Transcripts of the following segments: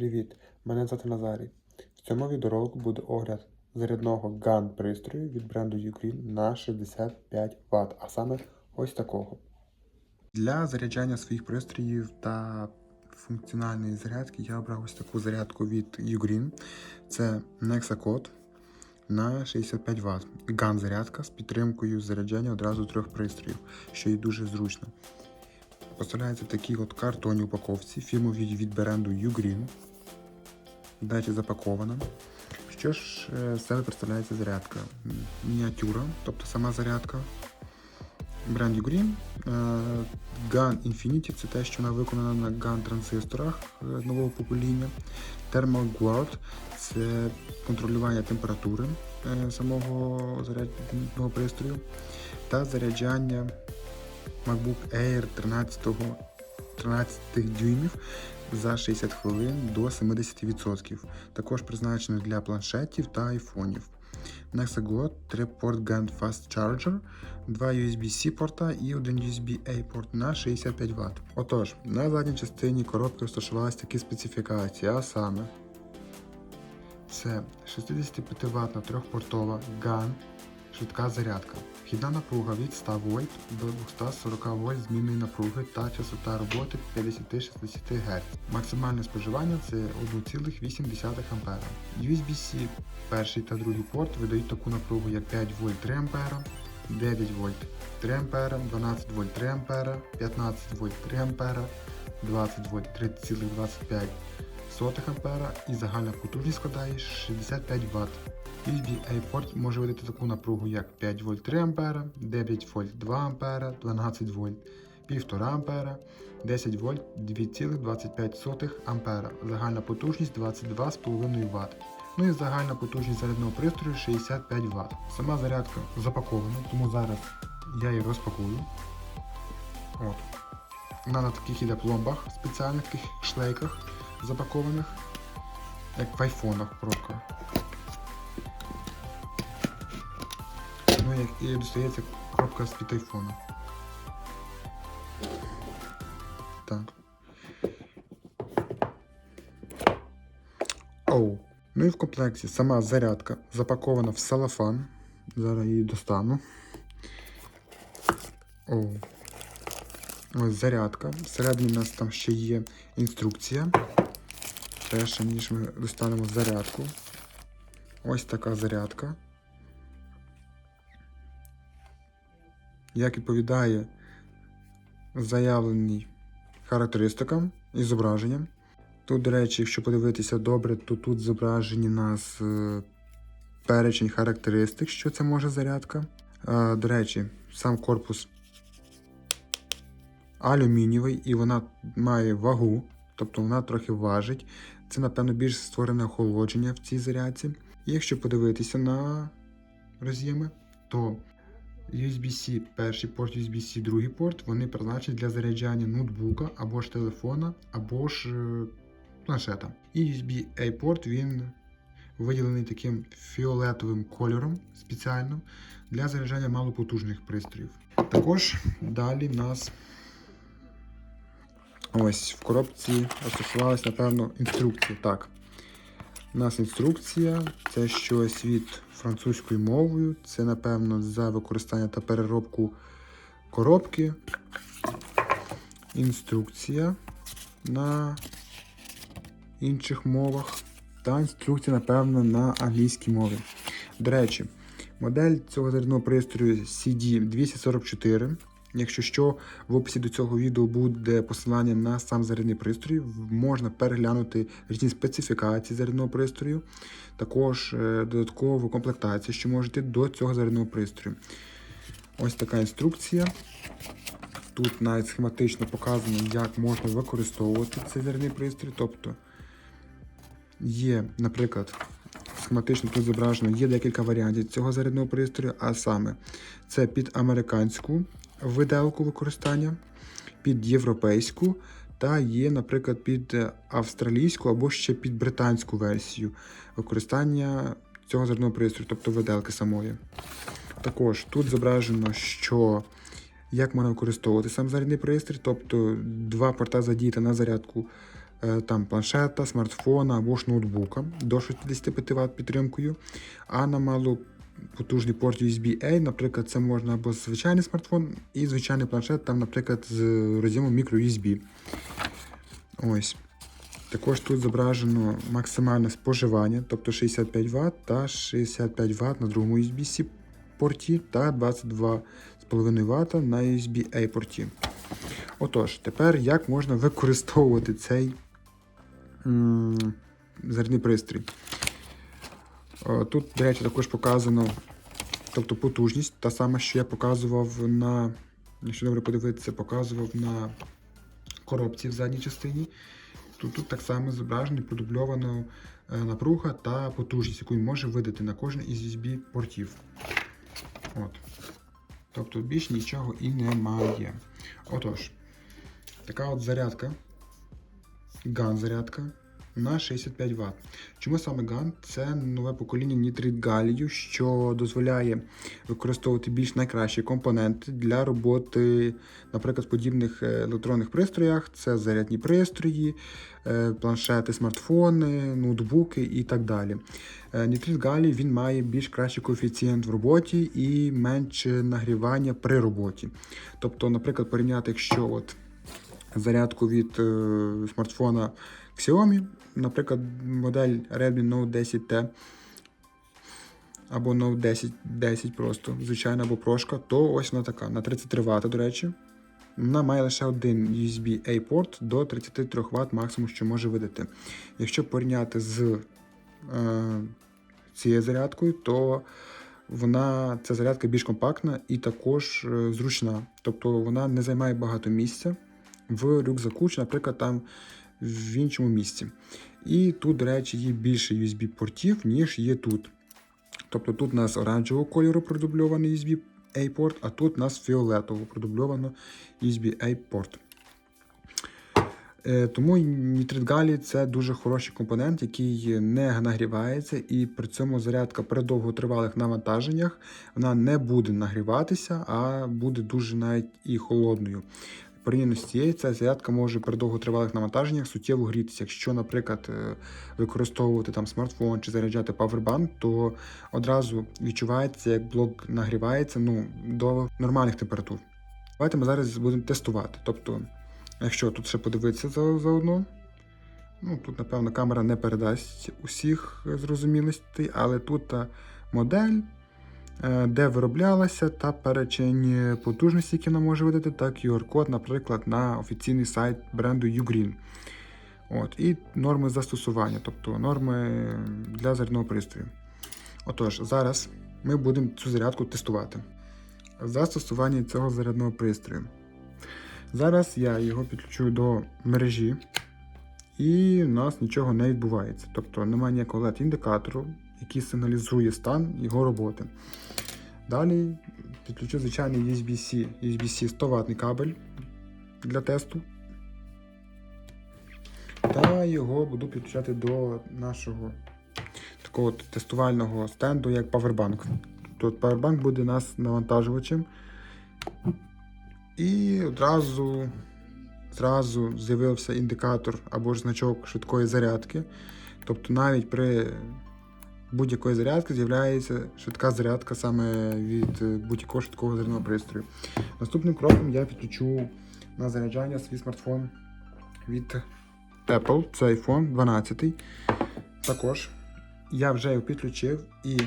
Привіт, мене звати Назарій. В цьому відеоролику буде огляд зарядного GAN пристрою від бренду Ugreen на 65 Вт, а саме ось такого. Для заряджання своїх пристроїв та функціональної зарядки я обрав ось таку зарядку від Ugreen. Це Nexacode на 65 Вт. GAN зарядка з підтримкою заряджання одразу трьох пристроїв, що є дуже зручно. Поставляється в такій от картонній упаковці фірмовій від бренду Ugreen. Далі запакована. Що ж е, себе представляється зарядка? Мініатюра, тобто сама зарядка. Бренд Ugreen. Е, GAN Infinity це те, що вона виконана на GAN транзисторах е, нового покоління. Thermal Guard це контролювання температури самого зарядного пристрою та заряджання MacBook Air 13, 13 дюймів за 60 хвилин до 70%. Також призначено для планшетів та айфонів. Nexaglot 3 порт GAN Fast Charger, 2 USB-C порта і 1 USB-A порт на 65 Вт. Отож, на задній частині коробки розташувалися такі специфікації, а саме це 65 Вт трьохпортова GAN швидка зарядка. Вхідна напруга від 100 В до 240 В змінної напруги та частота роботи 50-60 Гц. Максимальне споживання це 1,8 А. USB-C перший та другий порт видають таку напругу як 5 В 3 А, 9 В 3 А, 12 В 3 А, 15 В 3 А, 20 В 3,25 А і загальна потужність складає 65 Вт. USB-A порт може видати таку напругу, як 5 В 3 А, 9 В 2 А, 12 В 1,5 А, 10 В 2,25 А. Загальна потужність 22,5 Вт. Ну і загальна потужність зарядного пристрою 65 Вт. Сама зарядка запакована, тому зараз я її розпакую. От. Вона на таких іде пломбах спеціальних таких шлейках запакованих, як в айфонах пробка. Ну як і достається коробка з-під айфона. Так. Оу. Ну і в комплекті сама зарядка запакована в салафан. Зараз її достану. Оу. Ось зарядка. Всередині у нас там ще є інструкція. Перше, ніж ми достанемо зарядку. Ось така зарядка. Як відповідає заявленій характеристикам і зображенням. Тут, до речі, якщо подивитися добре, то тут зображені нас е, перечень характеристик, що це може зарядка. Е, До речі, сам корпус алюмінієвий і вона має вагу, тобто вона трохи важить. Це, напевно, більш створене охолодження в цій зарядці. Якщо подивитися на роз'єми, то USB-C, перший порт, USB-C, другий порт, вони призначені для заряджання ноутбука або ж телефона, або ж е, планшета. І USB-A порт він виділений таким фіолетовим кольором спеціально для заряджання малопотужних пристроїв. Також далі в нас ось в коробці розташувалась, напевно, інструкція. Так. У нас інструкція, це щось від французькою мовою. Це, напевно, за використання та переробку коробки. Інструкція на інших мовах. Та інструкція, напевно, на англійській мові. До речі, модель цього зарядного пристрою CD244. Якщо що, в описі до цього відео буде посилання на сам зарядний пристрій. Можна переглянути різні специфікації зарядного пристрою, також е, додаткову комплектацію, що можете до цього зарядного пристрою. Ось така інструкція. Тут навіть схематично показано, як можна використовувати цей зарядний пристрій. Тобто є, наприклад, схематично тут зображено, є декілька варіантів цього зарядного пристрою, а саме це під американську виделку використання, під європейську, та є, наприклад, під австралійську або ще під британську версію використання цього зарядного пристрою, тобто виделки самої. Також тут зображено, що як можна використовувати сам зарядний пристрій, тобто два порта задіяти на зарядку е, там планшета, смартфона або ж ноутбука до 65 Вт підтримкою. А на малопотужний порт USB-A, наприклад, це можна або звичайний смартфон і звичайний планшет, там, наприклад, з роз'ємом microUSB. Ось. Також тут зображено максимальне споживання, тобто 65 Вт та 65 Вт на другому USB-C порті та 22,5 Вт на USB-A порті. Отож, тепер як можна використовувати цей зарядний пристрій? Е, Тут, до речі, також показано тобто потужність, та сама, що я показував на, якщо добре подивитися, показував на коробці в задній частині. Тут, тут так само зображено продубльована е, напруга та потужність, яку він може видати на кожен із USB-портів. От. Тобто більш нічого і немає. Отож, така от зарядка, GAN зарядка на 65 Вт. Чому саме GAN? Це нове покоління нітрит галію, що дозволяє використовувати більш найкращі компоненти для роботи, наприклад, в подібних е, електронних пристроях. Це зарядні пристрої, е, планшети, смартфони, ноутбуки і так далі. Е, Нітрит галій він має більш кращий коефіцієнт в роботі і менше нагрівання при роботі. Тобто, наприклад, порівняти, якщо от зарядку від смартфона Xiaomi, наприклад, модель Redmi Note 10T або Note 10, 10 просто, звичайно, або прошка, то ось вона така, на 33 Вт, до речі. Вона має лише один USB-A порт до 33 Вт максимум, що може видати. Якщо порівняти з е, цією зарядкою, то вона ця зарядка більш компактна і також е, зручна. Тобто вона не займає багато місця в рюкзаку, чи, наприклад, там в іншому місці. І тут, до речі, є більше USB-портів, ніж є тут. Тобто тут у нас оранжевого кольору продубльований USB-A порт, а тут у нас фіолетово продубльовано USB-A порт. Е, Тому нітрит галій це дуже хороший компонент, який не нагрівається, і при цьому зарядка при довготривалих навантаженнях вона не буде нагріватися, а буде дуже навіть і холодною. Порівняно з цією, ця зарядка може при довготривалих навантаженнях суттєво грітися. Якщо, наприклад, е, використовувати там смартфон чи заряджати павербанк, то одразу відчувається, як блок нагрівається ну, до нормальних температур. Давайте ми зараз будемо тестувати. Тобто, якщо тут ще подивитися заодно, ну тут, напевно, камера не передасть усіх е, зрозумілостей, але тут модель, де вироблялася та перечень потужності, які вона може видати, та QR-код, наприклад, на офіційний сайт бренду Ugreen. От, і норми застосування, тобто норми для зарядного пристрою. Отож, зараз ми будемо цю зарядку тестувати. Застосування цього зарядного пристрою. Зараз я його підключу до мережі, і в нас нічого не відбувається. Тобто немає ніякого led індикатору який сигналізує стан його роботи. Далі підключу звичайний USB-C USB-C 100 ватний кабель для тесту. Та його буду підключати до нашого такого тестувального стенду, як Powerbank. Тут Powerbank буде нас навантажувачем. І одразу зразу з'явився індикатор або ж значок швидкої зарядки. Тобто навіть при будь-якої зарядки з'являється швидка зарядка саме від е, будь-якого швидкого зарядного пристрою. Наступним кроком я підключу на заряджання свій смартфон від Apple, це iPhone 12. Також я вже його підключив і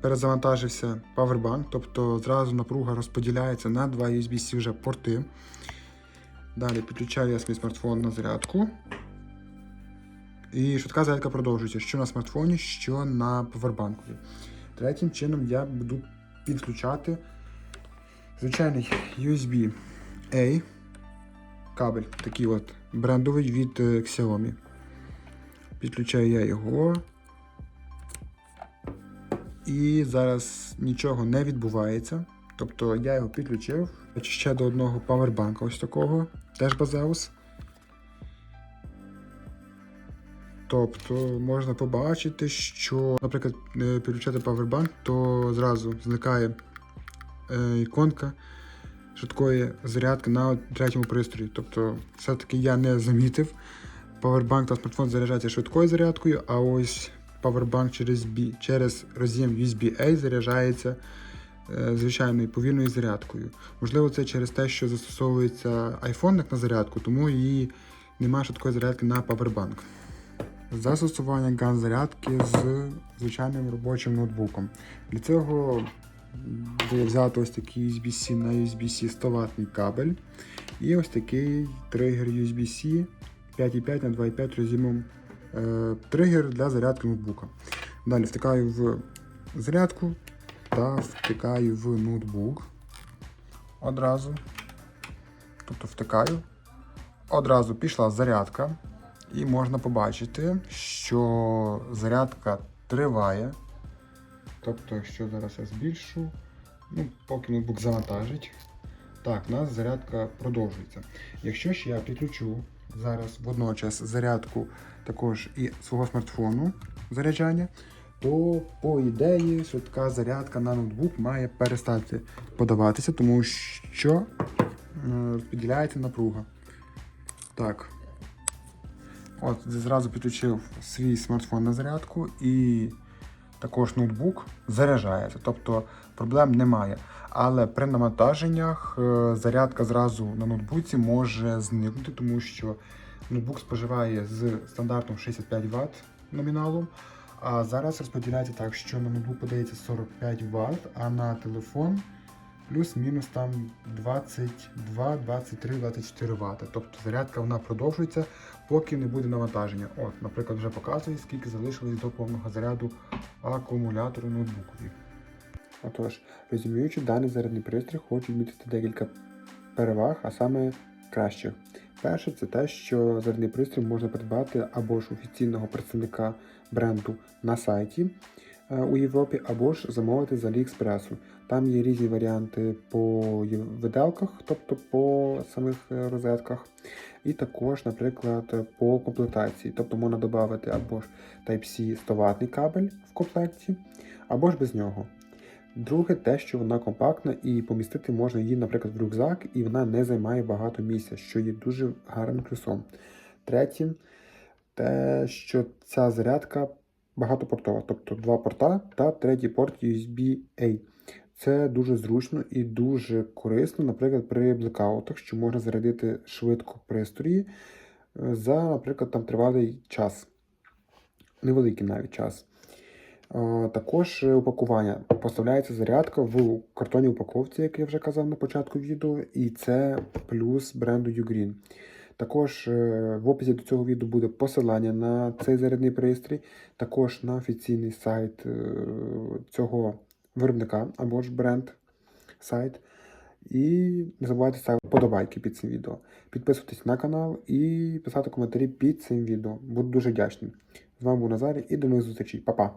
перезавантажився Powerbank, тобто зразу напруга розподіляється на два USB-C вже порти. Далі підключаю я свій смартфон на зарядку. І швидка зарядка продовжується, що на смартфоні, що на повербанку. Третім чином я буду підключати звичайний USB-A кабель, такий от брендовий від е, Xiaomi. Підключаю я його. І зараз нічого не відбувається. Тобто я його підключив ще до одного павербанка ось такого, теж Базеус. Тобто можна побачити, що, наприклад, е, підключати Powerbank, то зразу зникає е, іконка швидкої зарядки на третьому пристрої. Тобто, все-таки я не замітив. Powerbank та смартфон заряджається швидкою зарядкою, а ось Powerbank через, через роз'єм USB-A заряджається е, звичайною повільною зарядкою. Можливо, це через те, що застосовується iPhone як на зарядку, тому її немає швидкої зарядки на Powerbank. Застосування ган зарядки з звичайним робочим ноутбуком. Для цього буде взяти ось такий USB-C на USB-C 100 ватний кабель і ось такий тригер USB-C 5,5 на 2,5 роз'ємом е, тригер для зарядки ноутбука. Далі втикаю в зарядку та втикаю в ноутбук одразу. Тобто втикаю. Одразу пішла зарядка, і можна побачити, що зарядка триває. Тобто, якщо зараз я збільшу, ну, поки ноутбук завантажить, так, у нас зарядка продовжується. Якщо ж я підключу зараз водночас зарядку також і свого смартфону заряджання, то по ідеї швидка зарядка на ноутбук має перестати подаватися, тому що е, розподіляється напруга. Так. От, зразу підключив свій смартфон на зарядку і також ноутбук заряджається. Тобто проблем немає. Але при навантаженнях е, зарядка зразу на ноутбуці може зникнути, тому що ноутбук споживає з стандартом 65 Вт номіналом. А зараз розподіляється так, що на ноутбук подається 45 Вт, а на телефон плюс-мінус там 22, 23, 24 Вт. Тобто зарядка вона продовжується, поки не буде навантаження. От, наприклад, вже показує, скільки залишилось до повного заряду акумулятору ноутбукові. Отож, резюмуючи, даний зарядний пристрій хочу відмітити декілька переваг, а саме кращих. Перше, це те, що зарядний пристрій можна придбати або ж офіційного представника бренду на сайті у Європі, або ж замовити з Аліекспресу. Там є різні варіанти по виделках, тобто по самих е, розетках, і також, наприклад, по комплектації. Тобто можна додати або ж Type-C 100 ватний кабель в комплекті, або ж без нього. Друге, те, що вона компактна і помістити можна її, наприклад, в рюкзак, і вона не займає багато місця, що є дуже гарним плюсом. Третє, те, що ця зарядка багатопортова, тобто два порта та третій порт USB-A. Це дуже зручно і дуже корисно, наприклад, при блекаутах, що можна зарядити швидко пристрої е, за, наприклад, там тривалий час, невеликий навіть час. Е, Також упакування. Поставляється зарядка в картонній упаковці, як я вже казав на початку відео, і це плюс бренду Ugreen. Також е, в описі до цього відео буде посилання на цей зарядний пристрій, також на офіційний сайт е, цього виробника або ж бренд сайт. І не забувайте ставити подобайки під цим відео. Підписуйтесь на канал і писати коментарі під цим відео. Буду дуже вдячний. З вами був Назарій і до нових зустрічей. Па-па!